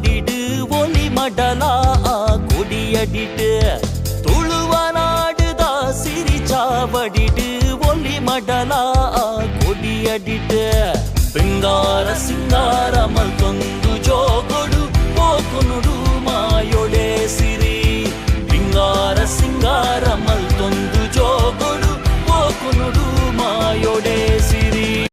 ஆடிடு ஒலி மடலா கொடியடிட்டு துழுவ துழுவனாடுதா சிரிச்சாவடிடு ஒலி மடலா கொடியடிட்டு பிங்கார சிங்காரமல்